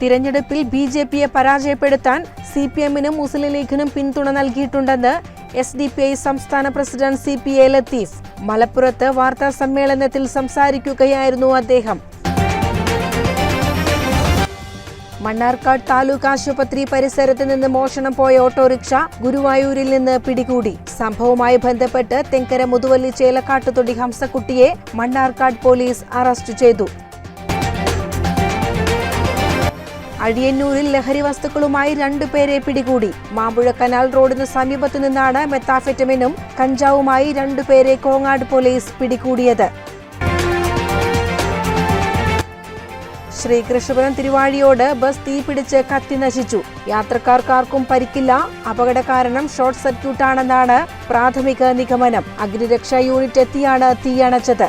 തിരഞ്ഞെടുപ്പിൽ B J പിയെ പരാജയപ്പെടുത്താൻ സി പി എമ്മിനും മുസ്ലിം ലീഗിനും പിന്തുണ നൽകിയിട്ടുണ്ടെന്ന് എസ് ഡി പി ഐ സംസ്ഥാന president C P A Latheef. മലപ്പുറത്ത് വാർത്താ സമ്മേളനത്തിൽ സംസാരിക്കുകയായിരുന്നു അദ്ദേഹം. മണ്ണാർക്കാട് താലൂക്ക് ആശുപത്രി പരിസരത്ത് നിന്ന് മോഷണം പോയ ഓട്ടോറിക്ഷ ഗുരുവായൂരിൽ നിന്ന് പിടികൂടി. സംഭവവുമായി ബന്ധപ്പെട്ട് തെങ്കര മുതുവല്ലി ചേലക്കാട്ടുതൊടി ഹംസക്കുട്ടിയെ മണ്ണാർക്കാട് പോലീസ് അറസ്റ്റ് ചെയ്തു. അഴിയന്നൂരിൽ ലഹരി വസ്തുക്കളുമായി രണ്ടുപേരെ പിടികൂടി. മാമ്പുഴ കനാൽ റോഡിന് സമീപത്തു നിന്നാണ് മെത്താഫെറ്റമിനും കഞ്ചാവുമായി രണ്ടുപേരെ കോങ്ങാട് പോലീസ് പിടികൂടിയത്. ശ്രീകൃഷ്ണപുരം തിരുവാഴിയോട് ബസ് തീപിടിച്ച് കത്തി നശിച്ചു. യാത്രക്കാർക്കാർക്കും പരിക്കില്ല. അപകട കാരണം ഷോർട്ട് സർക്യൂട്ടാണെന്നാണ് പ്രാഥമിക നിഗമനം. അഗ്നിരക്ഷാ യൂണിറ്റ് എത്തിയാണ് തീയണച്ചത്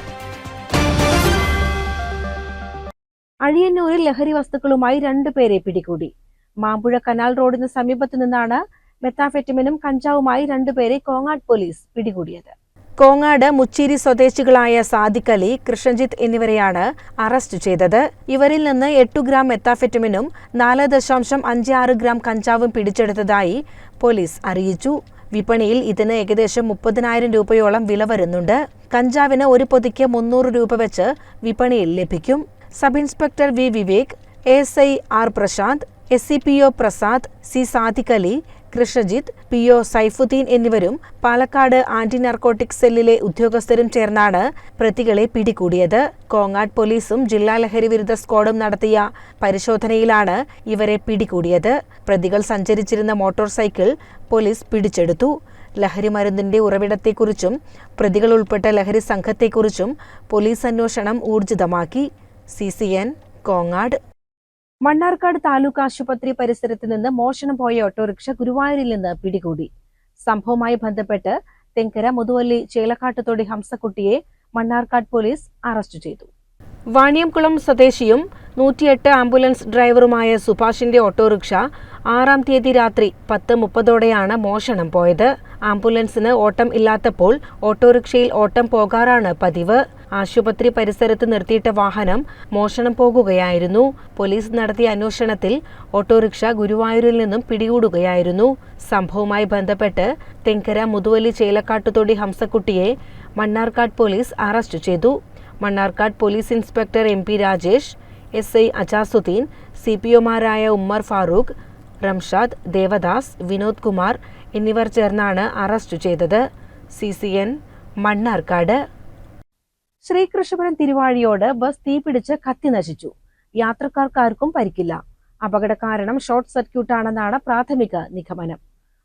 അഴിയന്നൂരിൽ ലഹരി വസ്തുക്കളുമായി രണ്ടു പേരെ പിടികൂടി. മാമ്പുഴ കനാൽ റോഡിന് സമീപത്തു നിന്നാണ് മെത്താഫെറ്റമിനും കഞ്ചാവുമായി രണ്ടുപേരെ കോങ്ങാട് പോലീസ് പിടികൂടിയത്. കോങ്ങാട് മുച്ചേരി സ്വദേശികളായ സാദിഖ് അലി കൃഷ്ണജിത്ത് എന്നിവരെയാണ് അറസ്റ്റ് ചെയ്തത്. ഇവരിൽ നിന്ന് എട്ടു ഗ്രാം മെത്താഫെറ്റമിനും നാല് ദശാംശം അഞ്ച് ആറ് ഗ്രാം കഞ്ചാവും പിടിച്ചെടുത്തതായി പോലീസ് അറിയിച്ചു. വിപണിയിൽ ഇതിന് ഏകദേശം മുപ്പതിനായിരം രൂപയോളം വില വരുന്നുണ്ട്. കഞ്ചാവിന് ഒരു പൊതിക്ക് മുന്നൂറ് രൂപ വെച്ച് വിപണിയിൽ ലഭിക്കും. Sub inspector V Vivek S I R Prashanth S C P O Prasad C Sadiq Ali Krishnajith P O Saifuddin എന്നിവരും പാലക്കാട് ആന്റി നർക്കോട്ടിക് സെല്ലിലെ ഉദ്യോഗസ്ഥരും ചേർന്നാണ് പ്രതികളെ പിടികൂടിയത്. കോങ്ങാട് പോലീസും ജില്ലാ ലഹരി വിരുദ്ധ സ്ക്വാഡും നടത്തിയ പരിശോധനയിലാണ് ഇവരെ പിടികൂടിയത്. പ്രതികൾ സഞ്ചരിച്ചിരുന്ന മോട്ടോർ സൈക്കിൾ പോലീസ് പിടിച്ചെടുത്തു. ലഹരി മരുന്നിന്റെ ഉറവിടത്തെക്കുറിച്ചും പ്രതികൾ ഉൾപ്പെട്ട ലഹരി സംഘത്തെക്കുറിച്ചും പോലീസ് അന്വേഷണം ഊർജിതമാക്കി. C C N Kongad. Mannarkkad taluk ആശുപത്രി പരിസരത്ത് നിന്ന് മോഷണം പോയ ഓട്ടോറിക്ഷ ഗുരുവായൂരിൽ നിന്ന് പിടികൂടി. സംഭവവുമായി ബന്ധപ്പെട്ട് തെങ്കര മുതുവല്ലി ചേലക്കാട്ടത്തോടി ഹംസക്കുട്ടിയെ മണ്ണാർക്കാട് പോലീസ് അറസ്റ്റ് ചെയ്തു. വാണിയംകുളം സ്വദേശിയും നൂറ്റിയെട്ട് ആംബുലൻസ് ഡ്രൈവറുമായ സുഭാഷിന്റെ ഓട്ടോറിക്ഷ ആറാം തീയതി രാത്രി പത്ത് മുപ്പതോടെയാണ് മോഷണം പോയത്. ആംബുലൻസിന് ഓട്ടം ഇല്ലാത്തപ്പോൾ ഓട്ടോറിക്ഷയിൽ ഓട്ടം പോകാറാണ് പതിവ്. ആശുപത്രി പരിസരത്ത് നിർത്തിയിട്ട വാഹനം മോഷണം പോകുകയായിരുന്നു. പോലീസ് നടത്തിയ അന്വേഷണത്തിൽ ഓട്ടോറിക്ഷ ഗുരുവായൂരിൽ നിന്നും പിടികൂടുകയായിരുന്നു. സംഭവവുമായി ബന്ധപ്പെട്ട് തെങ്കര മുതുവലി ചേലക്കാട്ടുതൊടി ഹംസക്കുട്ടിയെ മണ്ണാർക്കാട് പോലീസ് അറസ്റ്റ് ചെയ്തു. Mannarkkad police inspector M P Rajesh S I Ajasudheen C P ഒമാരായ Ummer Farooq Ramshad Devadas Vinod Kumar എന്നിവർ ചേർന്നാണ് അറസ്റ്റ് ചെയ്തത്. C C N Mannarkkad. Sreekrishnapuram Thiruvazhiyode bus തീപിടിച്ച് കത്തി നശിച്ചു. യാത്രക്കാർക്കാർക്കും പരിക്കില്ല. അപകട കാരണം ഷോർട്ട് സർക്യൂട്ട് ആണെന്നാണ് പ്രാഥമിക നിഗമനം.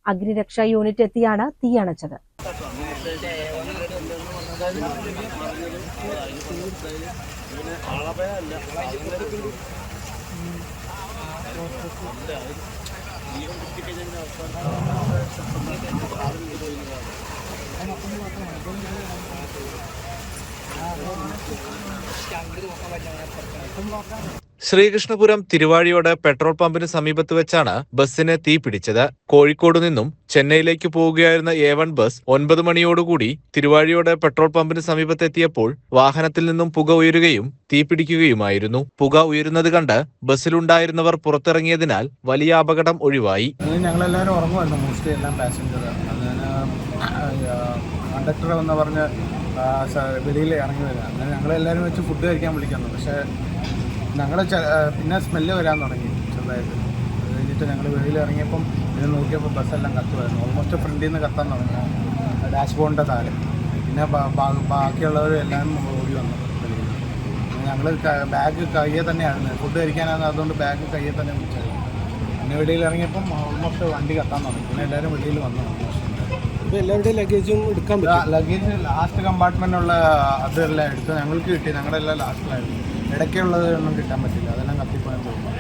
അഗ്നിരക്ഷാ യൂണിറ്റ് എത്തിയാണ് തീയണച്ചത്. ശ്രീകൃഷ്ണപുരം തിരുവാഴിയോട് പെട്രോൾ പമ്പിന് സമീപത്ത് വെച്ചാണ് ബസ്സിന് തീ പിടിച്ചത്. കോഴിക്കോട് നിന്നും ചെന്നൈയിലേക്ക് പോവുകയായിരുന്ന എ വൺ ബസ് ഒൻപത് മണിയോടുകൂടി തിരുവാഴിയോട് പെട്രോൾ പമ്പിന് സമീപത്തെത്തിയപ്പോൾ വാഹനത്തിൽ നിന്നും പുക ഉയരുകയും തീ പിടിക്കുകയുമായിരുന്നു. പുക ഉയരുന്നത് കണ്ട് ബസ്സിലുണ്ടായിരുന്നവർ പുറത്തിറങ്ങിയതിനാൽ വലിയ അപകടം ഒഴിവായി. ഞങ്ങളെല്ലാവരും എല്ലാം പാസഞ്ചർ കണ്ടക്ടർ എന്ന് പറഞ്ഞ് വെളിയിൽ ഇറങ്ങി വരിക അങ്ങനെ ഞങ്ങളെല്ലാവരും വെച്ച് ഫുഡ് കഴിക്കാൻ വിളിക്കുന്നു. പക്ഷേ ഞങ്ങൾ പിന്നെ സ്മെല്ല് വരാൻ തുടങ്ങി ചെറുതായിട്ട്. അത് കഴിഞ്ഞിട്ട് ഞങ്ങൾ വെളിയിൽ ഇറങ്ങിയപ്പം ഇത് നോക്കിയപ്പോൾ ബസ്സെല്ലാം കത്തുമായിരുന്നു ഓൾമോസ്റ്റ് ഫ്രണ്ടിൽ നിന്ന് കത്താൻ തുടങ്ങി. ഡാഷ്ബോർഡിന്റെ താഴെ. പിന്നെ ബാക്കിയുള്ളവരും എല്ലാം ഓടി വന്നു. ഞങ്ങൾ ബാഗ് കയ്യെ തന്നെയായിരുന്നു. ഫുഡ് കഴിക്കാനാണ് അതുകൊണ്ട് ബാഗ് കയ്യെ തന്നെ വിളിച്ചത് പിന്നെ വെളിയിൽ ഇറങ്ങിയപ്പം ഓൾമോസ്റ്റ് വണ്ടി കത്താൻ തുടങ്ങി. പിന്നെ എല്ലാവരും വെളിയിൽ വന്നു. എല്ലാവരുടെയും ലഗേജും എടുക്കാൻ പറ്റും. ലഗേജ് ലാസ്റ്റ് കമ്പാർട്ട്മെന്റുള്ള അതെല്ലാം എടുത്ത് ഞങ്ങൾക്ക് കിട്ടി. ഞങ്ങളെല്ലാം ലാസ്റ്റിലായിരുന്നു ഇടയ്ക്കുള്ളത് ഒന്നും കിട്ടാൻ പറ്റില്ല. അതെല്ലാം കത്തിപ്പോയാൻ തോന്നുന്നു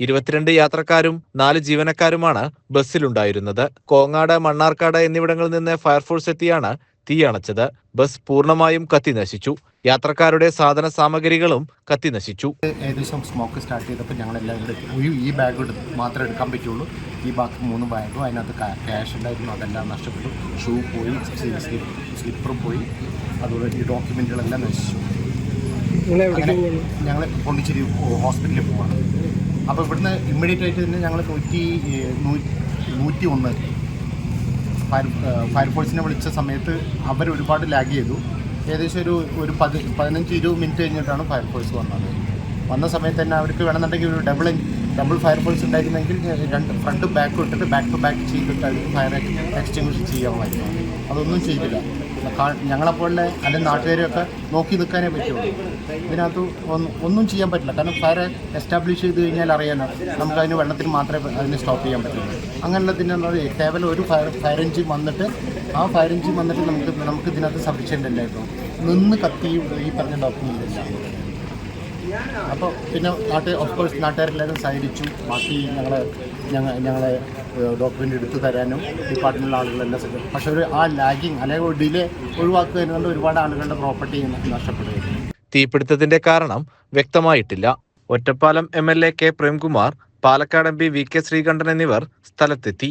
ഇരുപത്തിരണ്ട് യാത്രക്കാരും നാല് ജീവനക്കാരുമാണ് ബസ്സിലുണ്ടായിരുന്നത്. കോങ്ങാട് മണ്ണാർക്കാട് എന്നിവിടങ്ങളിൽ നിന്ന് ഫയർഫോഴ്സ് എത്തിയാണ് തീയണച്ചത് ബസ് പൂർണമായും കത്തിനശിച്ചു യാത്രക്കാരുടെ സാധന സാമഗ്രികളും കത്തിനശിച്ചു. ഏകദേശം സ്മോക്ക് സ്റ്റാർട്ട് ചെയ്തപ്പോൾ ഞങ്ങളെല്ലാം ഒരു ഈ ബാഗ് എടുത്ത് മാത്രമേ എടുക്കാൻ പറ്റുള്ളൂ. ഈ ബാഗ് മൂന്ന് ബാഗും അതിനകത്ത് ക്യാഷ് ഉണ്ടായിരുന്നു അതെല്ലാം നഷ്ടപ്പെട്ടു. ഷൂ പോയി സ്ലിപ്പർ പോയി. അതുപോലെ ഈ ഡോക്യുമെന്റുകളെല്ലാം നശിച്ചു. ഞങ്ങൾ പോണ്ടിച്ചേരി ഹോസ്പിറ്റലിൽ പോവാണ്. അപ്പോൾ ഇവിടുന്ന് ഇമ്മീഡിയറ്റ് ആയിട്ട് തന്നെ ഞങ്ങൾ നൂറ്റി നൂറ്റി ഒന്ന് ഫയർ ഫയർഫോഴ്സിനെ വിളിച്ച സമയത്ത് അവർ ഒരുപാട് ലാഗ് ചെയ്തു. ഏകദേശം ഒരു ഒരു പതി പതിനഞ്ച് ഇരുപത് മിനിറ്റ് കഴിഞ്ഞിട്ടാണ് ഫയർഫോഴ്സ് വന്നത്. വന്ന സമയത്ത് തന്നെ അവർക്ക് വേണമെന്നുണ്ടെങ്കിൽ ഒരു ഡബിൾ ഡബിൾ ഫയർഫോഴ്സ് ഉണ്ടായിരുന്നെങ്കിൽ രണ്ട് ഫ്രണ്ട് ബാക്ക് ഇട്ടിട്ട് ബാക്ക് ടു ബാക്ക് ചെയ്തിട്ട് അവർ ഫയർ എക്സ്റ്റിങ്വിഷ് ചെയ്യാമായിരുന്നു. അതൊന്നും ചെയ്തില്ല. ഞങ്ങളെപ്പോലെ അല്ലെങ്കിൽ നാട്ടുകാരെയൊക്കെ നോക്കി നിൽക്കാനേ പറ്റുള്ളൂ. ഇതിനകത്ത് ഒന്നും ചെയ്യാൻ പറ്റില്ല. കാരണം ഫയർ എസ്റ്റാബ്ലിഷ് ചെയ്ത് കഴിഞ്ഞാൽ അറിയാനോ നമുക്ക് അതിന് വെള്ളത്തിന് മാത്രമേ അതിനെ സ്റ്റോപ്പ് ചെയ്യാൻ പറ്റുള്ളൂ പറയുക, കേവലം ഒരു ഫയർ ഫയർ എഞ്ചിൻ വന്നിട്ട് ആ ഫയർ എഞ്ചിൻ വന്നിട്ട് നമുക്ക് നമുക്ക് ഇതിനകത്ത് സഫീഷ്യന്റ് അല്ലായിരുന്നു നിന്ന് കത്തി ഈ പറഞ്ഞ ഡോക്യുമെന്റ് ഇല്ല. അപ്പോൾ പിന്നെ നാട്ട് ഓഫ് കോഴ്സ് നാട്ടുകാരെല്ലാവരും സഹകരിച്ചു. ബാക്കി ഞങ്ങളെ ഞങ്ങൾ ഞങ്ങളെ ഡോക്യുമെന്റ് എടുത്തു തരാനും ഡിപ്പാർട്ട്മെന്റിലെ ആളുകളെല്ലാം സഹകരിച്ചു. പക്ഷേ ഒരു ആ ലാഗിങ് അല്ലെങ്കിൽ ഒരു ഡിലേ ഒഴിവാക്കുന്നതിന് കൊണ്ട് ഒരുപാട് ആളുകളുടെ പ്രോപ്പർട്ടി നഷ്ടപ്പെടുകയായിരുന്നു. തീപിടുത്തത്തിന്റെ കാരണം വ്യക്തമായിട്ടില്ല. Ottapalam M L A K Premkumar Palakkad M P V K Sreekandan എന്നിവർ സ്ഥലത്തെത്തി.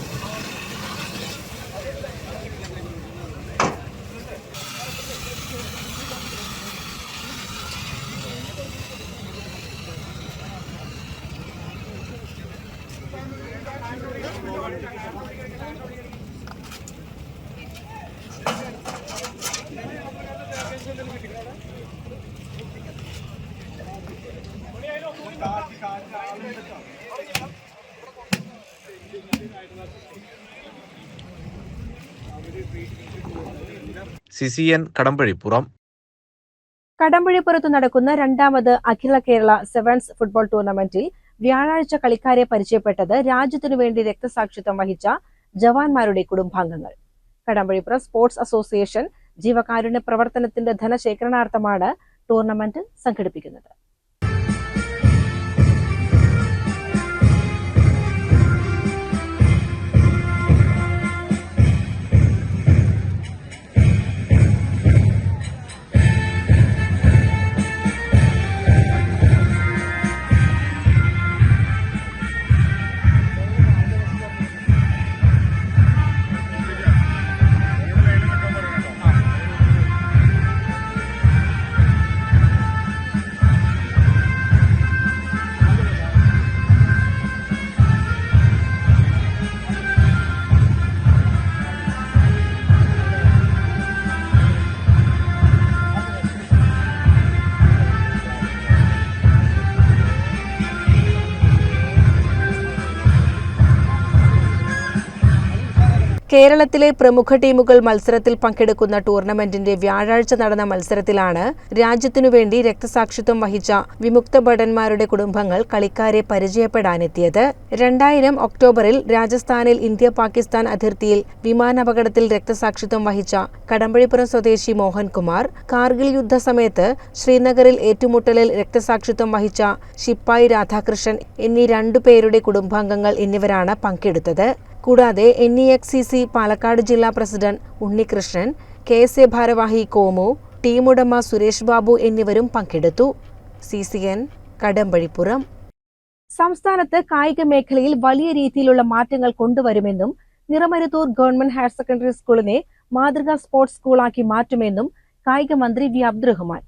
C N Kadambazhipuram. കടമ്പഴിപ്പുറത്ത് നടക്കുന്ന രണ്ടാമത് അഖില കേരള സെവൻസ് ഫുട്ബോൾ ടൂർണമെന്റിൽ വ്യാഴാഴ്ച കളിക്കാരെ പരിചയപ്പെട്ടത് രാജ്യത്തിനു വേണ്ടി രക്തസാക്ഷിത്വം വഹിച്ച ജവാന്മാരുടെ കുടുംബാംഗങ്ങൾ. കടമ്പഴിപ്പുറം സ്പോർട്സ് അസോസിയേഷൻ ജീവകാരുണ്യ പ്രവർത്തനത്തിന്റെ ധനശേഖരണാർത്ഥമാണ് ടൂർണമെന്റ് സംഘടിപ്പിക്കുന്നത്. കേരളത്തിലെ പ്രമുഖ ടീമുകൾ മത്സരത്തിൽ പങ്കെടുക്കുന്ന ടൂർണമെന്റിന്റെ വ്യാഴാഴ്ച നടന്ന മത്സരത്തിലാണ് രാജ്യത്തിനുവേണ്ടി രക്തസാക്ഷിത്വം വഹിച്ച വിമുക്ത ഭടന്മാരുടെ കുടുംബങ്ങൾ കളിക്കാരെ പരിചയപ്പെടാനെത്തിയത്. രണ്ടായിരം ഒക്ടോബറിൽ രാജസ്ഥാനിൽ ഇന്ത്യ പാകിസ്ഥാൻ അതിർത്തിയിൽ വിമാനാപകടത്തിൽ രക്തസാക്ഷിത്വം വഹിച്ച കടമ്പഴിപ്പുറം സ്വദേശി മോഹൻകുമാർ കാർഗിൽ യുദ്ധ സമയത്ത് ശ്രീനഗറിൽ ഏറ്റുമുട്ടലിൽ രക്തസാക്ഷിത്വം വഹിച്ച ശിപ്പായി രാധാകൃഷ്ണൻ എന്നീ രണ്ടുപേരുടെ കുടുംബാംഗങ്ങൾ എന്നിവരാണ് പങ്കെടുത്തത്. കൂടാതെ N E X C C Palakkad ജില്ലാ president Unnikrishnan K S A ഭാരവാഹി കോമു ടീമുടമ സുരേഷ് ബാബു എന്നിവരും പങ്കെടുത്തു. C C N Kadambazhipuram. സംസ്ഥാനത്ത് കായിക മേഖലയിൽ വലിയ രീതിയിലുള്ള മാറ്റങ്ങൾ കൊണ്ടുവരുമെന്നും നിറമരുത്തൂർ ഗവൺമെന്റ് ഹയർ സെക്കൻഡറി സ്കൂളിനെ മാതൃകാ സ്പോർട്സ് സ്കൂളാക്കി മാറ്റുമെന്നും കായിക മന്ത്രി വി അബ്ദുറഹ്മാൻ.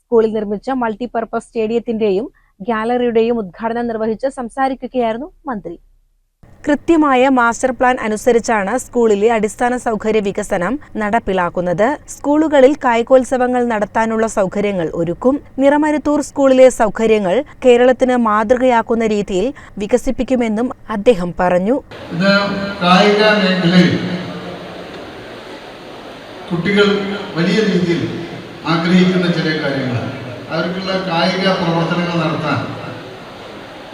സ്കൂളിൽ നിർമ്മിച്ച മൾട്ടിപർപ്പസ് സ്റ്റേഡിയത്തിന്റെയും ഗാലറിയുടെയും ഉദ്ഘാടനം നിർവഹിച്ച് സംസാരിക്കുകയായിരുന്നു മന്ത്രി. കൃത്യമായ മാസ്റ്റർ പ്ലാൻ അനുസരിച്ചാണ് സ്കൂളിലെ അടിസ്ഥാന സൗകര്യ വികസനം നടപ്പിലാക്കുന്നത്. സ്കൂളുകളിൽ കായികോത്സവങ്ങൾ നടത്താനുള്ള സൗകര്യങ്ങൾ ഒരുക്കും. നിറമരുത്തൂർ സ്കൂളിലെ സൗകര്യങ്ങൾ കേരളത്തിന് മാതൃകയാക്കുന്ന രീതിയിൽ വികസിപ്പിക്കുമെന്നും അദ്ദേഹം പറഞ്ഞു. കായിക മേഖലയിൽ കുട്ടികൾ വലിയ രീതിയിൽ ആഗ്രഹിക്കുന്ന ചില കാര്യങ്ങൾ അവർക്കുള്ള കായിക പ്രവർത്തനങ്ങൾ നടത്താൻ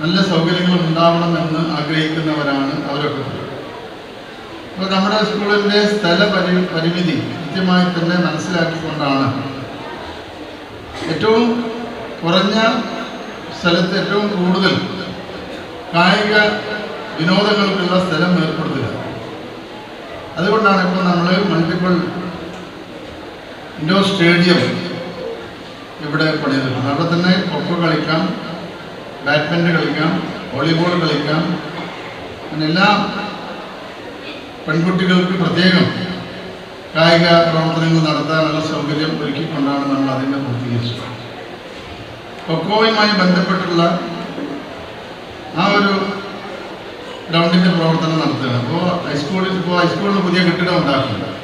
നല്ല സൗകര്യങ്ങൾ ഉണ്ടാവണമെന്ന് ആഗ്രഹിക്കുന്നവരാണ് അവരൊക്കെ. അപ്പോൾ നമ്മുടെ സ്കൂളിന്റെ സ്ഥല പരി പരിമിതി കൃത്യമായി തന്നെ മനസ്സിലാക്കിക്കൊണ്ടാണ്. ഏറ്റവും കുറഞ്ഞ സ്ഥലത്ത് ഏറ്റവും കൂടുതൽ കായിക വിനോദങ്ങൾക്കുള്ള സ്ഥലം ഏർപ്പെടുത്തുക. അതുകൊണ്ടാണ് ഇപ്പോൾ നമ്മൾ മൾട്ടിപ്പിൾ ഇൻഡോർ സ്റ്റേഡിയം ഇവിടെ പണിതിട്ടുണ്ട് അവിടെ തന്നെ കൊക്കോ കളിക്കാം ബാഡ്മിന്റൺ കളിക്കാം വോളിബോൾ കളിക്കാം. അങ്ങനെ എല്ലാ പെൺകുട്ടികൾക്ക് പ്രത്യേകം കായിക പ്രവർത്തനങ്ങൾ നടത്താനുള്ള സൗകര്യം ഒരുക്കിക്കൊണ്ടാണ് നമ്മൾ അതിനെ പൂർത്തീകരിച്ചത്. കൊക്കോയുമായി ബന്ധപ്പെട്ടുള്ള ആ ഒരു ഗ്രൗണ്ടിന്റെ പ്രവർത്തനം നടത്തുക. അപ്പോൾ ഹൈസ്കൂളിൽ ഇപ്പോൾ ഹൈസ്കൂളിന് പുതിയ കെട്ടിടം ഉണ്ടാക്കുന്നുണ്ട്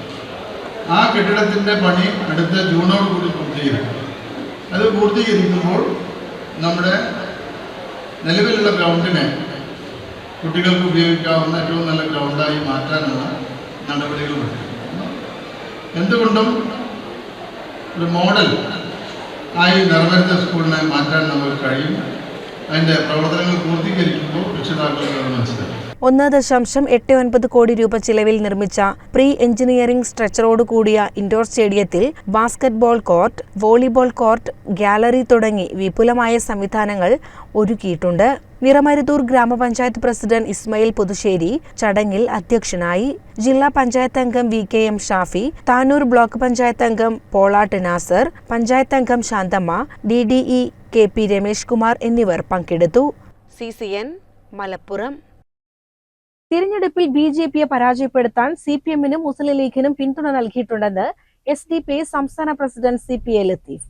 ആ കെട്ടിടത്തിന്റെ പണി അടുത്ത ജൂണോട് കൂടി പൂർത്തീകരിക്കും. അത് പൂർത്തീകരിക്കുമ്പോൾ നമ്മുടെ നിലവിലുള്ള ഗ്രൗണ്ടിനെ കുട്ടികൾക്ക് ഉപയോഗിക്കാവുന്ന ഏറ്റവും നല്ല ഗ്രൗണ്ടായി മാറ്റാനുള്ള നടപടികൾ എന്തുകൊണ്ടും ഒരു മോഡൽ ആയി നിറവേറ്റ സ്കൂളിനെ മാറ്റാൻ നമുക്ക് കഴിയും. അതിന്റെ പ്രവർത്തനങ്ങൾ പൂർത്തീകരിക്കുമ്പോൾ രക്ഷിതാക്കൾക്ക് മനസ്സിലാക്കും ഒന്ന് ദശാംശം എട്ട് ഒൻപത് കോടി രൂപ ചിലവിൽ നിർമ്മിച്ച പ്രീ എഞ്ചിനീയറിംഗ് സ്ട്രെച്ചറോട് കൂടിയ ഇൻഡോർ സ്റ്റേഡിയത്തിൽ basketball court volleyball court gallery തുടങ്ങി വിപുലമായ സംവിധാനങ്ങൾ ഒരുക്കിയിട്ടുണ്ട്. നിറമരുതൂർ ഗ്രാമപഞ്ചായത്ത് പ്രസിഡന്റ് ഇസ്മയിൽ പുതുശ്ശേരി ചടങ്ങിൽ അധ്യക്ഷനായി ജില്ലാ പഞ്ചായത്ത് അംഗം V K M Shafi Tanur block panchayat അംഗം പോളാട്ട് നാസർ പഞ്ചായത്ത് അംഗം Shanthamma D D E K P Ramesh Kumar എന്നിവർ പങ്കെടുത്തു. സി സി എൻ മലപ്പുറം തിരഞ്ഞെടുപ്പിൽ ബി ജെ പിയെ പരാജയപ്പെടുത്താൻ സി പി എമ്മിനും മുസ്ലിം ലീഗിനും പിന്തുണ നൽകിയിട്ടുണ്ടെന്ന് എസ് ഡി പി സംസ്ഥാന president C P A Latheef.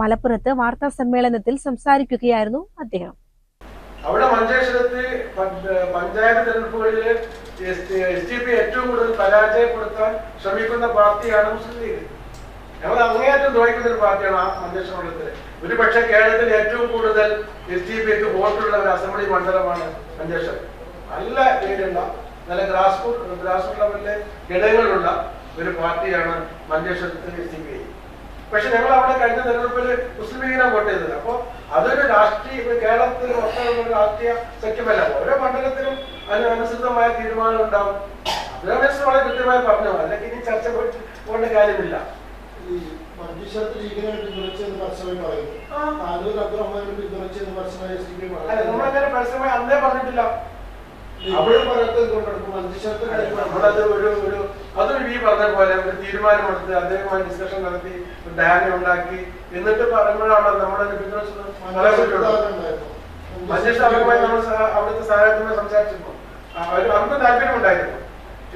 മലപ്പുറത്ത് വാർത്താ സമ്മേളനത്തിൽ സംസാരിക്കുകയായിരുന്നു അദ്ദേഹം. അവിടെ മഞ്ചേശ്വരത്ത് പഞ്ചായത്ത് തെരഞ്ഞെടുപ്പുകളിൽ എസ് ഡി പി ഏറ്റവും കൂടുതൽ പരാജയപ്പെടുത്താൻ ശ്രമിക്കുന്ന പാർട്ടിയാണ് മുസ്ലിം ലീഗ്. ഞങ്ങൾ അങ്ങേയറ്റം ദ്രോഹിക്കുന്ന ഒരു പാർട്ടിയാണ് ആ മഞ്ചേശ്വരം മണ്ഡലത്തിൽ കേരളത്തിൽ ഏറ്റവും കൂടുതൽ എസ് ഡി പിക്ക് വോട്ടുള്ള ഒരു അസംബ്ലി മണ്ഡലമാണ് മഞ്ചേശ്വരം. നല്ല പേരുള്ള നല്ല ഗ്രാസ് റൂട്ട് ഗ്രാസ് റൂട്ട് ലെവലിലെ ഘടകങ്ങളുള്ള ഒരു പാർട്ടിയാണ് മഞ്ചേശ്വരത്തിൽ എസ് ഡി പി പക്ഷെ ഞങ്ങൾ അവിടെ കഴിഞ്ഞ തെരഞ്ഞെടുപ്പിൽ മുസ്ലിം ലീഗിനെ വോട്ട് ചെയ്തത്. അപ്പോൾ അതൊരു രാഷ്ട്രീയ കേരളത്തിൽ മൊത്തമുള്ള രാഷ്ട്രീയ സഖ്യമല്ല. ഓരോ മണ്ഡലത്തിലും അതിന് അനുസൃതമായ തീരുമാനം ഉണ്ടാവും. രമേശ് വളരെ കൃത്യമായി പറഞ്ഞു. അല്ലെങ്കിൽ ഇനി ചർച്ച പോകേണ്ട കാര്യമില്ല. ഈ മഞ്ചേശ്വരത്ത് ലീഗിനായിട്ട് പിന്തുണച്ചെന്ന് പരസ്യമായി പറയുന്നു. ആ, താനൂർ അബ്ദുറഹ്മാനെ പിന്തുണച്ചെന്ന് പരസ്യമായി എസ് ഡി പി അല്ല നമ്മളങ്ങനെ പരസ്യമായി അന്നേ പറഞ്ഞിട്ടില്ല. അവിടെ പറയുന്നത് കൊണ്ടെടുക്കും മഞ്ചേശ്വരത്ത് നമ്മളത് ഒരു ഒരു അതൊരു ഈ പറഞ്ഞ പോലെ ഒരു തീരുമാനമെടുത്ത് അദ്ദേഹവുമായി ഡിസ്കഷൻ നടത്തി ഒരു ധാരണ ഉണ്ടാക്കി. എന്നിട്ട് പറയുമ്പോഴാണ് നമ്മുടെ മഞ്ചേശ്വര അഭിപ്രായം നമ്മൾ അവിടുത്തെ സ്ഥാനാർത്ഥിയുമായി സംസാരിച്ചപ്പോൾ അവർ അവർക്ക് താല്പര്യമുണ്ടായിരുന്നു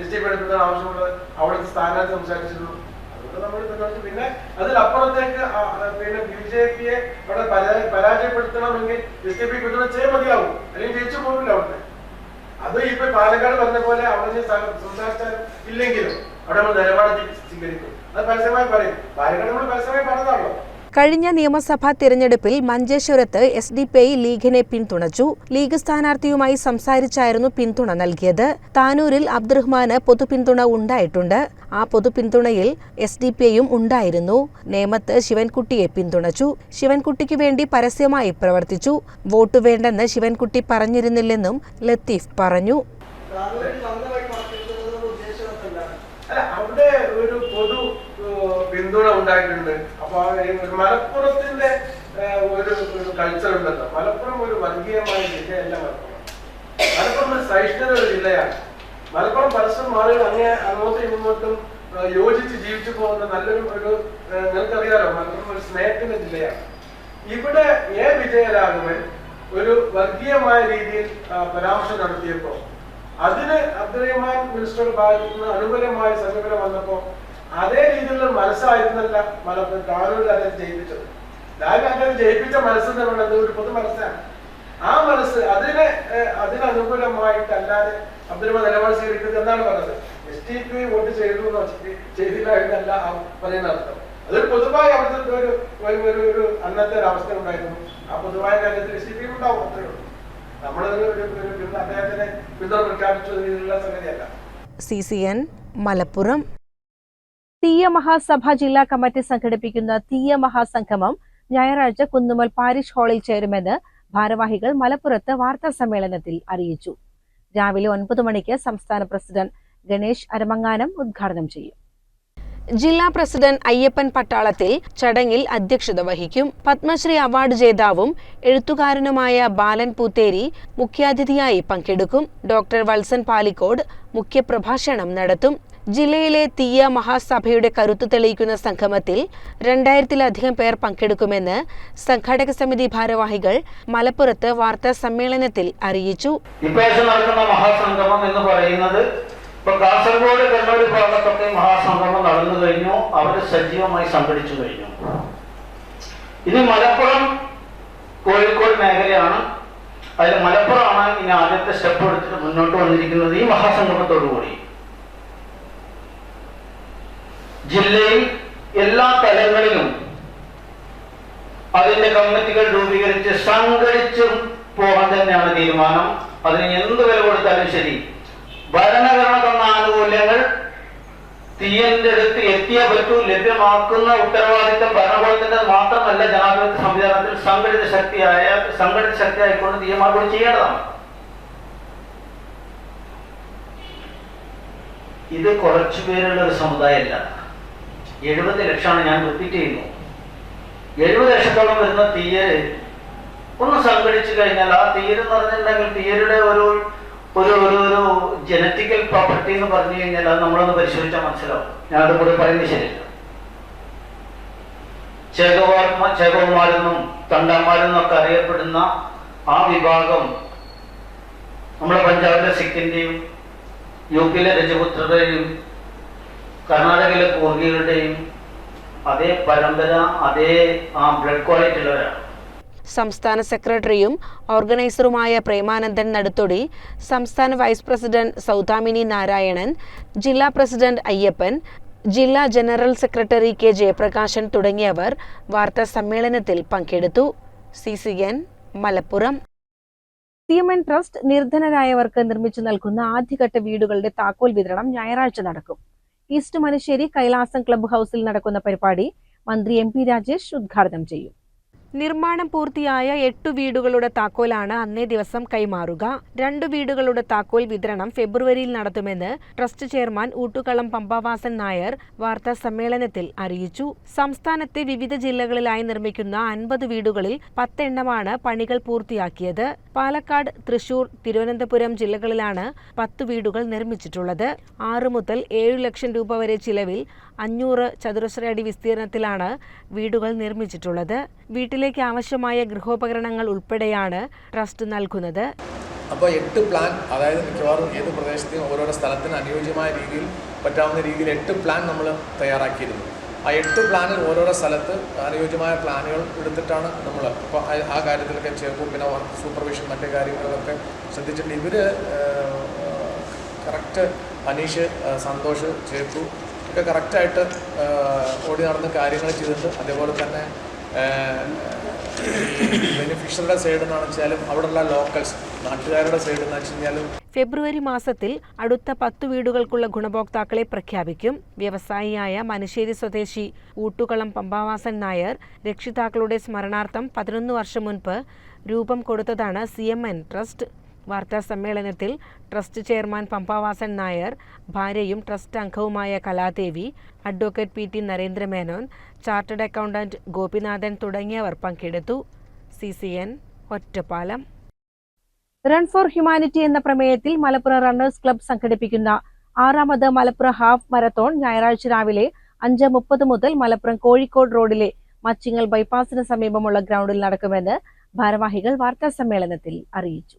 എസ് ടി എടുക്കുന്ന ആവശ്യമുള്ളത് അവിടുത്തെ സ്ഥാനാർത്ഥി സംസാരിച്ചിരുന്നു. നമ്മൾ പിന്നെ അതിലപ്പുറത്തേക്ക് പിന്നെ ബി ജെ പിയെ അവിടെ പരാജയപ്പെടുത്തണമെങ്കിൽ എസ് ടി പി പിന്തുണച്ചേ മതിയാവും. അല്ലെങ്കിൽ ജയിച്ചു പോകില്ല അവിടെ അത് ഇപ്പൊ പാലക്കാട് പറഞ്ഞ പോലെ അവിടെ സംസാരിച്ചാൽ ഇല്ലെങ്കിലും അവിടെ നമ്മൾ നിലപാട് സ്വീകരിക്കും. അത് പരസ്യമായി പറയും. പാലക്കാട് നമ്മൾ പരസ്യമായി പറഞ്ഞതാണല്ലോ. കഴിഞ്ഞ നിയമസഭാ തിരഞ്ഞെടുപ്പിൽ മഞ്ചേശ്വരത്ത് എസ് ഡി പി ഐ ലീഗിനെ പിന്തുണച്ചു. ലീഗ് സ്ഥാനാർത്ഥിയുമായി സംസാരിച്ചായിരുന്നു പിന്തുണ നൽകിയത്. താനൂരിൽ അബ്ദുറഹ്മാന് പൊതുപിന്തുണ ഉണ്ടായിട്ടുണ്ട്. ആ പൊതുപിന്തുണയിൽ എസ് ഡി പി ഐയും ഉണ്ടായിരുന്നു. നേമത്ത് ശിവൻകുട്ടിയെ പിന്തുണച്ചു. ശിവൻകുട്ടിക്ക് വേണ്ടി പരസ്യമായി പ്രവർത്തിച്ചു. വോട്ട് വേണ്ടെന്ന് ശിവൻകുട്ടി പറഞ്ഞിരുന്നില്ലെന്നും ലത്തീഫ് പറഞ്ഞു. അവിടെ ഒരു പൊതു പിന്തുണ ഉണ്ടായിട്ടുണ്ട്. അപ്പൊ മലപ്പുറത്തിന്റെ ഒരു കൾച്ചർ ഉണ്ടല്ലോ. മലപ്പുറം ഒരു വർഗീയമായ ജില്ലയല്ല മലപ്പുറം. മലപ്പുറം ഒരു സഹിഷ്ണുത ഒരു ജില്ലയാണ്. മലപ്പുറം പരസ്പരം ആളുകൾ അങ്ങനെ അങ്ങോട്ടും ഇങ്ങോട്ടും യോജിച്ച് ജീവിച്ചു പോകുന്ന നല്ലൊരു ഒരു നിങ്ങൾക്കറിയാലോ മലപ്പുറം ഒരു സ്നേഹത്തിന്റെ ജില്ലയാണ്. ഇവിടെ എ. വിജയരാഘവൻ ഒരു വർഗീയമായ രീതിയിൽ പരാമർശം നടത്തിയപ്പോ അതിന് അബ്ദുറഹ്മാൻ മിനിസ്റ്ററുടെ ഭാഗത്ത് നിന്ന് അനുകൂലമായ സമീപനം വന്നപ്പോ അതേ രീതിയിലുള്ള മനസ്സായിരുന്നല്ല മലപ്പുറം താനൂരിൽ അദ്ദേഹം ജയിപ്പിച്ചത്. ഞാൻ അദ്ദേഹം ജയിപ്പിച്ച മനസ്സെന്ന് പറയുന്നത് ഒരു പൊതു മനസ്സാണ്. ആ മനസ്സ് അതിനെ അതിനനുകൂലമായിട്ടല്ലാതെ അബ്ദുൽമ നിലപാട് സ്വീകരിക്കുന്നത് എന്നാണ് പറഞ്ഞത്. എസ് ടി പി വോട്ട് ചെയ്തു എന്ന് വെച്ചിട്ട് ചെയ്തില്ല എന്നല്ല പറയുന്ന അർത്ഥം. അതൊരു പൊതുവായ അവിടുത്തെ ഒരു ഒരു ഒരു അന്നത്തെ ഒരു അവസ്ഥ ഉണ്ടായിരുന്നു. ആ പൊതുവായ കാര്യത്തിൽ എസ് ടി പി ഉണ്ടാവും അത്രേ ഉള്ളൂ. നമ്മളൊരു അദ്ദേഹത്തിന് പിന്തുണ പ്രഖ്യാപിച്ചു രീതിയിലുള്ള സംഗതിയല്ല. C C N Malappuram Thiyya Mahasabha ജില്ലാ കമ്മിറ്റി സംഘടിപ്പിക്കുന്ന തീയ മഹാസംഗമം ഞായറാഴ്ച കുന്നുമൽ പാരിഷ് ഹാളിൽ ചേരുമെന്ന് ഭാരവാഹികൾ മലപ്പുറത്ത് വാർത്താ സമ്മേളനത്തിൽ അറിയിച്ചു. രാവിലെ ഒൻപത് മണിക്ക് സംസ്ഥാന പ്രസിഡന്റ് ഗണേഷ് അരമങ്ങാനം ഉദ്ഘാടനം ചെയ്യും. ജില്ലാ പ്രസിഡന്റ് അയ്യപ്പൻ പട്ടാളത്തിൽ ചടങ്ങിൽ അധ്യക്ഷത വഹിക്കും. പത്മശ്രീ അവാർഡ് ജേതാവും എഴുത്തുകാരനുമായ ബാലൻ പൂത്തേരി മുഖ്യാതിഥിയായി പങ്കെടുക്കും. ഡോക്ടർ വത്സൻ പാലിക്കോട് മുഖ്യപ്രഭാഷണം നടത്തും. ജില്ലയിലെ തീയ മഹാസഭയുടെ കരുത്തു തെളിയിക്കുന്ന സംഗമത്തിൽ രണ്ടായിരത്തിലധികം പേർ പങ്കെടുക്കുമെന്ന് സംഘാടക സമിതി ഭാരവാഹികൾ മലപ്പുറത്ത് വാർത്താ സമ്മേളനത്തിൽ അറിയിച്ചു. നടക്കുന്ന മഹാസംഗമം എന്ന് പറയുന്നത് കാസർഗോഡ് കണ്ണൂർ മഹാസംഗമം നടന്നു കഴിഞ്ഞു. അവർ സജീവമായി സംഘടിച്ചു കഴിഞ്ഞു. ഇനി മലപ്പുറം കോഴിക്കോട് മേഖലയാണ്. അതിൽ മലപ്പുറമാണ് ഇനി ആദ്യത്തെ സ്റ്റെപ്പ് എടുത്തിട്ട് മുന്നോട്ട് വന്നിരിക്കുന്നത് ഈ മഹാസംഗമത്തോടു കൂടി ജില്ലയിൽ എല്ലാ തലങ്ങളിലും അതിന്റെ കമ്മിറ്റികൾ രൂപീകരിച്ച് സംഘടിച്ച് പോകാൻ തന്നെയാണ് തീരുമാനം. അതിന് എന്ത് വില കൊടുത്താലും ശരി. ഭരണഘടന തന്ന ആനുകൂല്യങ്ങൾ തീയന്റെ അടുത്ത് എത്തിയേ പറ്റൂ. ലഭ്യമാക്കുന്ന ഉത്തരവാദിത്തം ഭരണകൂടത്തിന്റെ മാത്രമല്ല ജനാധിപത്യ സംവിധാനത്തിൽ സംഘടിത ശക്തിയായ സംഘടിത ശക്തിയായിക്കൊണ്ട് തീയമാർഗം ചെയ്യേണ്ടതാണ്. ഇത് കുറച്ചു പേരുള്ള ഒരു സമുദായമല്ല. എഴുപത് ലക്ഷമാണ് ഞാൻ റിപ്പീറ്റ് ചെയ്യുന്നു. എഴുപത് ലക്ഷത്തോളം വരുന്ന തീയര് ഒന്ന് സംഘടിച്ചു കഴിഞ്ഞാൽ ആ തീയര് എന്ന് പറഞ്ഞിട്ടുണ്ടെങ്കിൽ തീയരുടെ ഒരു ഒരു ഒരു ഒരു ജനറ്റിക്കൽ പ്രോപ്പർട്ടി എന്ന് പറഞ്ഞു കഴിഞ്ഞാൽ അത് നമ്മളൊന്ന് പരിശോധിച്ചാൽ മനസ്സിലാവും. ഞാൻ അത് പറയുന്നത് ശരിയല്ല. ചേകവാത്മ ചേകവന്മാരെന്നും തണ്ടന്മാരെന്നും ഒക്കെ അറിയപ്പെടുന്ന ആ വിഭാഗം നമ്മുടെ പഞ്ചാബിലെ സിക്കിന്റെയും യു പിയിലെ രജപുത്രരുടെയും കർണാടകയിലെ പൂർവികരുടെയും അതേ പരമ്പര അതേ ആ ബ്ലഡ് ക്വാളിറ്റി ഉള്ളവരാണ്. സംസ്ഥാന സെക്രട്ടറിയും ഓർഗനൈസറുമായ പ്രേമാനന്ദൻ നടുത്തൊടി സംസ്ഥാന വൈസ് പ്രസിഡന്റ് സൗദാമിനി നാരായണൻ ജില്ലാ പ്രസിഡന്റ് അയ്യപ്പൻ ജില്ലാ ജനറൽ സെക്രട്ടറി കെ ജയപ്രകാശൻ തുടങ്ങിയവർ വാർത്താ സമ്മേളനത്തിൽ പങ്കെടുത്തു. C C N Malappuram. CMN M N trust നിർധനരായവർക്ക് നിർമ്മിച്ചു നൽകുന്ന ആദ്യഘട്ട വീടുകളുടെ താക്കോൽ വിതരണം ഞായറാഴ്ച നടക്കും. ഈസ്റ്റ് മനശ്ശേരി കൈലാസം ക്ലബ്ബ് ഹൗസിൽ നടക്കുന്ന പരിപാടി മന്ത്രി എം പി രാജേഷ് ഉദ്ഘാടനം ചെയ്യും. നിർമ്മാണം പൂർത്തിയായ എട്ടു വീടുകളുടെ താക്കോലാണ് അന്നേ ദിവസം കൈമാറുക. രണ്ടു വീടുകളുടെ താക്കോൽ വിതരണം ഫെബ്രുവരിയിൽ നടത്തുമെന്ന് ട്രസ്റ്റ് ചെയർമാൻ ഊട്ടുകളം പമ്പാവാസൻ നായർ വാർത്താ സമ്മേളനത്തിൽ അറിയിച്ചു. സംസ്ഥാനത്തെ വിവിധ ജില്ലകളിലായി നിർമ്മിക്കുന്ന അൻപത് വീടുകളിൽ പത്തെണ്ണമാണ് പണികൾ പൂർത്തിയാക്കിയത്. പാലക്കാട് തൃശൂർ തിരുവനന്തപുരം ജില്ലകളിലാണ് പത്ത് വീടുകൾ നിർമ്മിച്ചിട്ടുള്ളത്. ആറ് മുതൽ ഏഴു ലക്ഷം രൂപ വരെ ചിലവിൽ അഞ്ഞൂറ് ചതുരശ്ര അടി വിസ്തീർണത്തിലാണ് വീടുകൾ നിർമ്മിച്ചിട്ടുള്ളത്. വീട്ടിലേക്ക് ആവശ്യമായ ഗൃഹോപകരണങ്ങൾ ഉൾപ്പെടെയാണ് ട്രസ്റ്റ് നൽകുന്നത്. അപ്പോൾ എട്ട് പ്ലാൻ അതായത് മിക്കവാറും ഏത് പ്രദേശത്തെയും ഓരോരോ സ്ഥലത്തിന് അനുയോജ്യമായ രീതിയിൽ പറ്റാവുന്ന രീതിയിൽ എട്ട് പ്ലാൻ നമ്മൾ തയ്യാറാക്കിയിരുന്നു. ആ എട്ട് പ്ലാനിൽ ഓരോരോ സ്ഥലത്ത് അനുയോജ്യമായ പ്ലാനുകൾ എടുത്തിട്ടാണ് നമ്മൾ അപ്പോൾ ആ കാര്യത്തിലൊക്കെ ചേർക്കും പിന്നെ സൂപ്പർവിഷൻ മറ്റു കാര്യങ്ങളിലൊക്കെ ശ്രദ്ധിച്ചിട്ടുണ്ട് ഇവർ കറക്റ്റ് അനീഷ് സന്തോഷ് ചേർത്തു ഒക്കെ കറക്റ്റായിട്ട് ഓടി നടന്ന് കാര്യങ്ങൾ ചെയ്തിട്ട് അതേപോലെ തന്നെ സൈഡിൽ നിന്നാണ് വെച്ചാലും അവിടെയുള്ള ലോക്കൽസ് നാട്ടുകാരുടെ സൈഡിൽ നിന്ന് വെച്ചാലും ഫെബ്രുവരി മാസത്തിൽ അടുത്ത പത്ത് വീടുകൾക്കുള്ള ഗുണഭോക്താക്കളെ പ്രഖ്യാപിക്കും. വ്യവസായിയായ മനശ്ശേരി സ്വദേശി ഊട്ടുകളം പമ്പാവാസൻ നായർ രക്ഷിതാക്കളുടെ സ്മരണാർത്ഥം പതിനൊന്ന് വർഷം മുൻപ് രൂപം കൊടുത്തതാണ് സി ട്രസ്റ്റ്. വാർത്താ സമ്മേളനത്തിൽ ട്രസ്റ്റ് ചെയർമാൻ പമ്പാവാസൻ നായർ ഭാര്യയും ട്രസ്റ്റ് അംഗവുമായ Kaladevi advocate P T Narendramenon chartered accountant Gopinathan തുടങ്ങിയവർ പങ്കെടുത്തു. C C N Ottapalam. Run for humanity എന്ന പ്രമേയത്തിൽ മലപ്പുറം റണ്ണേഴ്സ് ക്ലബ്ബ് സംഘടിപ്പിക്കുന്ന ആറാമത് മലപ്പുറം ഹാഫ് മാരത്തോൺ ഞായറാഴ്ച രാവിലെ അഞ്ച് മുപ്പത് മുതൽ മലപ്പുറം കോഴിക്കോട് റോഡിലെ മച്ചിങ്ങൽ ബൈപ്പാസിന് സമീപമുള്ള ഗ്രൗണ്ടിൽ നടക്കുമെന്ന് ഭാരവാഹികൾ വാർത്താ സമ്മേളനത്തിൽ അറിയിച്ചു.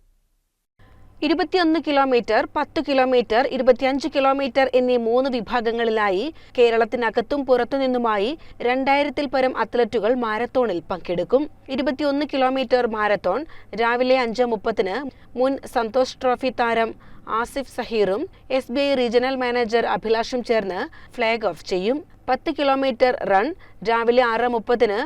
ഇരുപത്തിയൊന്ന് കിലോമീറ്റർ പത്ത് കിലോമീറ്റർ ഇരുപത്തിയഞ്ച് കിലോമീറ്റർ എന്നീ മൂന്ന് വിഭാഗങ്ങളിലായി കേരളത്തിനകത്തും പുറത്തുനിന്നുമായി രണ്ടായിരത്തിൽ പരം അത്ലറ്റുകൾ മാരത്തോണിൽ പങ്കെടുക്കും. ഇരുപത്തിയൊന്ന് കിലോമീറ്റർ മാരത്തോൺ രാവിലെ അഞ്ച് മുപ്പതിന് മുൻ സന്തോഷ് ട്രോഫി താരം Asif സഹീറും S B I regional manager അഭിലാഷും ചേർന്ന് ഫ്ലാഗ് ഓഫ് ചെയ്യും. പത്ത് കിലോമീറ്റർ റൺ രാവിലെ ആറ് മുപ്പതിന്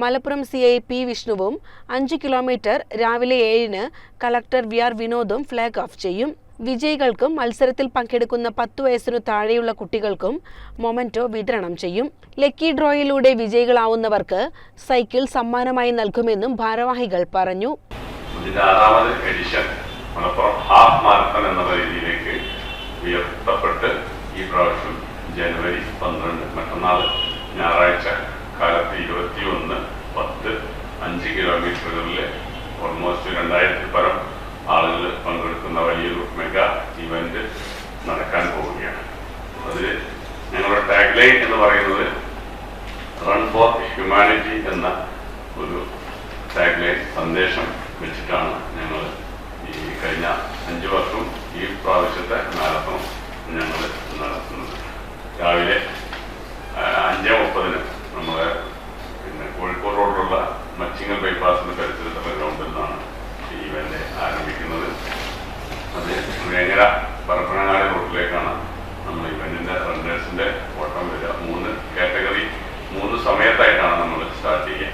മലപ്പുറം സി ഐ പി വിഷ്ണുവും അഞ്ച് കിലോമീറ്റർ രാവിലെ ഏഴിന് കളക്ടർ വി ആർ വിനോദും ഫ്ലാഗ് ഓഫ് ചെയ്യും. വിജയികൾക്കും മത്സരത്തിൽ പങ്കെടുക്കുന്ന പത്തു വയസ്സിനു താഴെയുള്ള കുട്ടികൾക്കും മൊമെന്റോ വിതരണം ചെയ്യും. ലക്കി ഡ്രോയിലൂടെ വിജയികളാവുന്നവർക്ക് സൈക്കിൾ സമ്മാനമായി നൽകുമെന്നും ഭാരവാഹികൾ പറഞ്ഞു. എഡിഷൻ എന്ന ഈ പ്രാവശ്യം ജനുവരി ഞായറാഴ്ച കാലത്ത് ഇരുപത്തിയൊന്ന് കിലോമീറ്ററുകളിൽ ഓൾമോസ്റ്റ് രണ്ടായിരത്തി പരം ആളുകൾ പങ്കെടുക്കുന്ന വലിയൊരു മെഗാ ഇവന്റ് നടക്കാൻ പോവുകയാണ്. അതിൽ ഞങ്ങളുടെ ടാഗ് ലൈൻ എന്ന് പറയുന്നത് റൺ ഫോർ ഹ്യൂമാനിറ്റി എന്ന ഒരു ടാഗ് ലൈൻ സന്ദേശം വെച്ചിട്ടാണ് ഞങ്ങൾ ഈ കഴിഞ്ഞ അഞ്ച് വർഷം ഈ പ്രാവശ്യത്തെ മാരത്തോൺ ഞങ്ങൾ നടത്തുന്നത് രാവിലെ ആ, അഞ്ച് മുപ്പതിന് നമ്മൾ പിന്നെ കോഴിക്കോട് റോഡിലുള്ള മച്ചിങ്ങൽ ബൈപ്പാസിന് പരിസരത്തുള്ള ഗ്രൗണ്ടിൽ നിന്നാണ് ഈ ഇവന്റ് ആരംഭിക്കുന്നത് അത് വേങ്ങര പരപ്പനങ്ങാടി റൂട്ടിലേക്കാണ് നമ്മൾ ഇവന്റിന്റെ റണ്ണേഴ്സിന്റെ ഓട്ടം വരിക. മൂന്ന് കാറ്റഗറി മൂന്ന് സമയത്തായിട്ടാണ് നമ്മൾ സ്റ്റാർട്ട് ചെയ്യുക.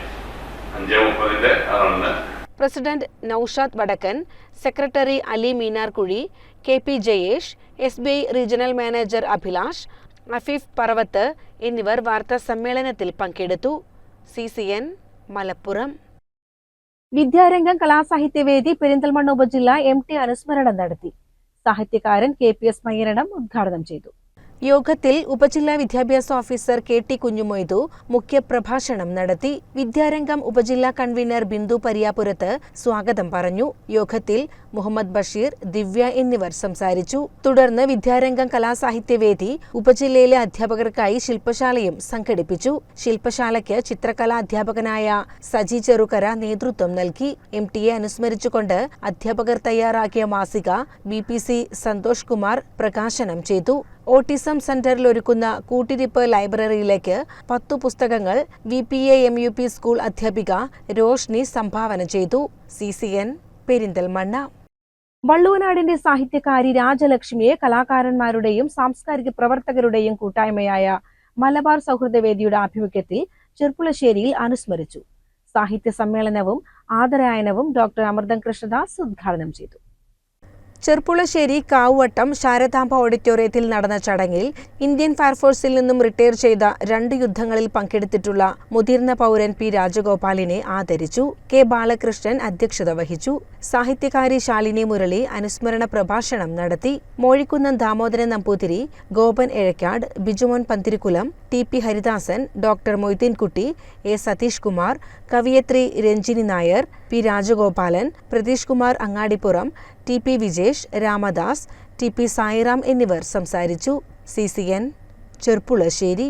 അഞ്ച് മുപ്പതിന്റെ run president Noushad Vadakkan secretary Ali Meenarkuzhi K P Jayesh S B I regional manager Abhilash Afeef Parvath എന്നിവർ വാർത്താ സമ്മേളനത്തിൽ പങ്കെടുത്തു. C C N Malappuram. Vidyarangam Kalasahithyavedi Perinthalmanna ഉപജില്ല എം ടി അനുസ്മരണം നടത്തി. സാഹിത്യകാരൻ കെ പി എസ് മയ്യരണം ഉദ്ഘാടനം ചെയ്തു. യോഗത്തിൽ ഉപജില്ലാ വിദ്യാഭ്യാസ ഓഫീസർ കെ ടി കുഞ്ഞുമൊയ്തു മുഖ്യപ്രഭാഷണം നടത്തി വിദ്യാരംഗം ഉപജില്ലാ കൺവീനർ ബിന്ദു പരിയാപുരത്ത് സ്വാഗതം പറഞ്ഞു. യോഗത്തിൽ മുഹമ്മദ് ബഷീർ ദിവ്യ എന്നിവർ സംസാരിച്ചു. തുടർന്ന് വിദ്യാരംഗം കലാസാഹിത്യവേദി ഉപജില്ലയിലെ അധ്യാപകർക്കായി ശില്പശാലയും സംഘടിപ്പിച്ചു. ശില്പശാലയ്ക്ക് ചിത്രകലാ അധ്യാപകനായ സജി ചെറുകര നേതൃത്വം നൽകി. എം ടി എ അനുസ്മരിച്ചുകൊണ്ട് അധ്യാപകർ തയ്യാറാക്കിയ മാസിക B P C Santhosh Kumar പ്രകാശനം ചെയ്തു. ഓട്ടിസം സെന്ററിൽ ഒരുക്കുന്ന കൂട്ടിരിപ്പ് ലൈബ്രറിയിലേക്ക് പത്തു പുസ്തകങ്ങൾ V P A M U P school അധ്യാപിക രോഷ്നി സംഭാവന ചെയ്തു. സി സി എൻ പെരിന്തൽമണ്ണ വള്ളുവനാടിന്റെ സാഹിത്യകാരി രാജലക്ഷ്മിയെ കലാകാരന്മാരുടെയും സാംസ്കാരിക പ്രവർത്തകരുടെയും കൂട്ടായ്മയായ മലബാർ സൗഹൃദവേദിയുടെ ആഭിമുഖ്യത്തിൽ ചെർപ്പുളശ്ശേരിയിൽ അനുസ്മരിച്ചു. സാഹിത്യ സമ്മേളനവും ആദരായനവും ഡോക്ടർ അമൃതം കൃഷ്ണദാസ് ഉദ്ഘാടനം ചെയ്തു. ചെർപ്പുളശ്ശേരി കാവുവട്ടം ശാരദാംബ ഓഡിറ്റോറിയത്തിൽ നടന്ന ചടങ്ങിൽ ഇന്ത്യൻ ഫയർഫോഴ്സിൽ നിന്നും റിട്ടയർ ചെയ്ത രണ്ട് യുദ്ധങ്ങളിൽ പങ്കെടുത്തിട്ടുള്ള മുതിർന്ന പൗരൻ പി രാജഗോപാലിനെ ആദരിച്ചു. കെ ബാലകൃഷ്ണൻ അധ്യക്ഷത വഹിച്ചു. സാഹിത്യകാരി ശാലിനി മുരളി അനുസ്മരണ പ്രഭാഷണം നടത്തി. Mozhikkunnam Damodaran Namboothiri Gopan Ezhakkad Bijumon Panthirikkulam T P Haridasan doctor Moideenkutty A Satheesh Kumar കവിയത്രി Ranjini Nair P Rajagopalan Prathish Kumar Angadippuram T P Vijesh Ramadas T P Sairam എന്നിവർ സംസാരിച്ചു. C C N Cherpulassery.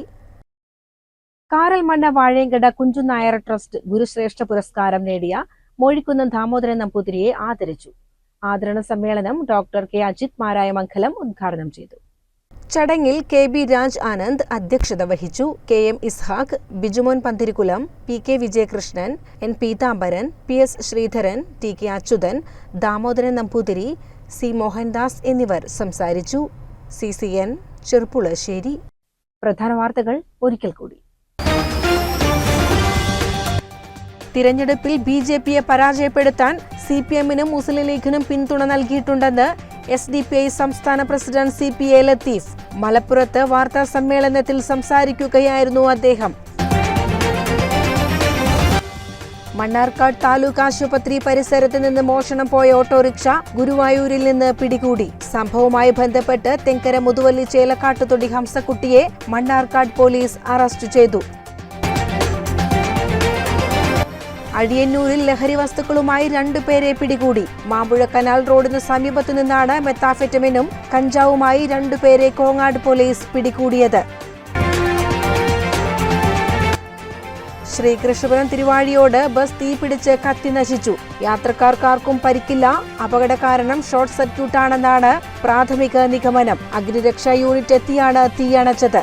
Karalmanna Vazhayangada Kunchunair trust ഗുരുശ്രേഷ്ഠ പുരസ്കാരം നേടിയ മോഴിക്കുന്നം ദാമോദരൻ നമ്പൂതിരിയെ ആദരിച്ചു. ആദരണ സമ്മേളനം doctor K Ajith മാരായ മംഗലം ഉദ്ഘാടനം ചെയ്തു. ചടങ്ങിൽ കെ ബി രാജ് ആനന്ദ് അധ്യക്ഷത വഹിച്ചു. K M Ishaq Bijumon Panthirikkulam P K Vijayakrishnan N Peethambaran P S Sreedharan T K Achuthan Damodaran Namboothiri C Mohandas എന്നിവർ സംസാരിച്ചു. സി സി എൻ ചെറുപ്പുളശ്ശേരി പ്രധാന വാർത്തകൾ ഒരിക്കൽ കൂടി. തിരഞ്ഞെടുപ്പിൽ ബി ജെ പിയെ പരാജയപ്പെടുത്താൻ സി പി എമ്മിനും മുസ്ലിം ലീഗിനും പിന്തുണ നൽകിയിട്ടുണ്ടെന്ന് എസ് ഡി പി ഐ സംസ്ഥാന president C P A Latheef. മലപ്പുറത്ത് വാർത്താ സമ്മേളനത്തിൽ സംസാരിക്കുകയായിരുന്നു അദ്ദേഹം. മണ്ണാർക്കാട് താലൂക്ക് ആശുപത്രി പരിസരത്ത് നിന്ന് മോഷണം പോയ ഓട്ടോറിക്ഷ ഗുരുവായൂരിൽ നിന്ന് പിടികൂടി. സംഭവവുമായി ബന്ധപ്പെട്ട് തെങ്കര മുതുവല്ലി ചേലക്കാട്ടുതൊടി ഹംസക്കുട്ടിയെ മണ്ണാർക്കാട് പോലീസ് അറസ്റ്റ് ചെയ്തു. അഴിയന്നൂരിൽ ലഹരി വസ്തുക്കളുമായി രണ്ടുപേരെ പിടികൂടി. മാമ്പുഴ കനാൽ റോഡിന് സമീപത്തു നിന്നാണ് മെത്താഫെറ്റമിനും കഞ്ചാവുമായി രണ്ടുപേരെ കോങ്ങാട് പോലീസ് പിടികൂടിയത്. ശ്രീകൃഷ്ണപുരം തിരുവാഴിയോട് ബസ് തീപിടിച്ച് കത്തി നശിച്ചു. യാത്രക്കാർക്കാർക്കും പരിക്കില്ല. അപകട കാരണം ഷോർട്ട് സർക്യൂട്ടാണെന്നാണ് പ്രാഥമിക നിഗമനം. അഗ്നിരക്ഷാ യൂണിറ്റ് എത്തിയാണ് തീയണച്ചത്